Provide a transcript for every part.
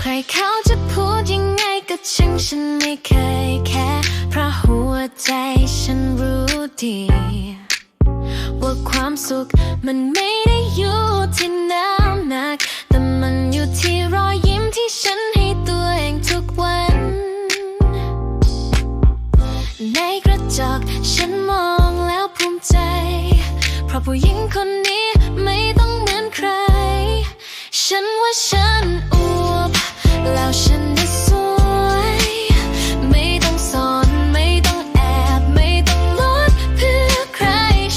ใครเขาจะพูดยังไงก็ช่างฉันไม่เคยแค่เพราะหัวใจฉันรู้ดี ว่าความสุขมันไม่ได้อยู่ที่ ราะผู้หญิงคนนี้ไม่ต้องเหมือนใคร ฉันว่าฉันอวบแล้วฉันได้สวย ไม่ต้องสอนไม่ต้องแอบ ไม่ต้องลดเพื่อใคร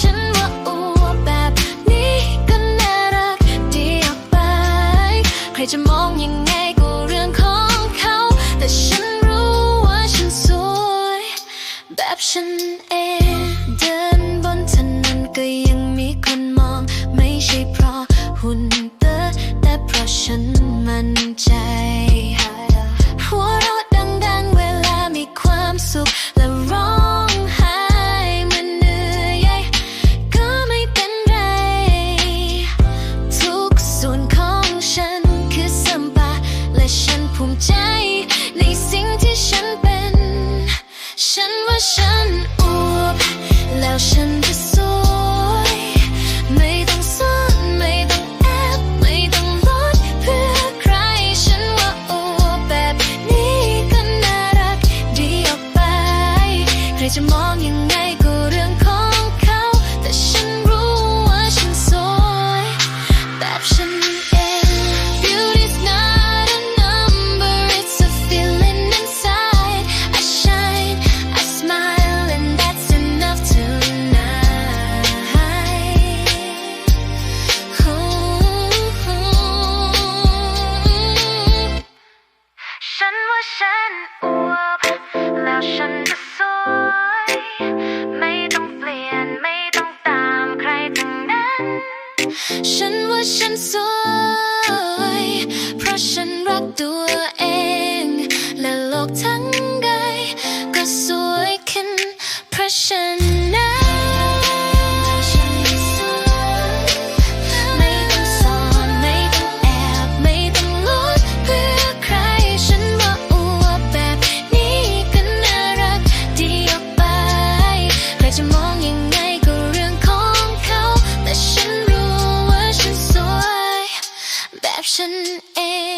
ฉันว่าอวบแบบนี้ก็น่ารักดีออกไป ใครจะมองยังไงก็เรื่องของเขา แต่ฉันรู้ว่าฉันสวย แบบฉัน ฉันมั่นใจ หัวเราะดังๆ เวลามีความสุขและร้องไห้มื่อเหนื่อย ก็ไม่เป็นไร ทุกส่วนของฉันคือสัมปะและฉันภูมิใจ ในสิ่งที่ฉันเป็น ฉันว่าฉันอวบแล้วฉัน จะมองยังไงก็เรื่องของเขา แต่ฉันรู้ว่าฉันสวยแบบฉันเอง Beauty's not a number it's a feeling inside I shine I smile and that's enough tonight Ooh. ฉันว่าฉันอวบแล้วฉัน ฉันว่าฉันสวยเพราะฉันรักตัวเอง และโลกทั้งใบก็สวยขึ้นเพราะฉัน Perception is eh?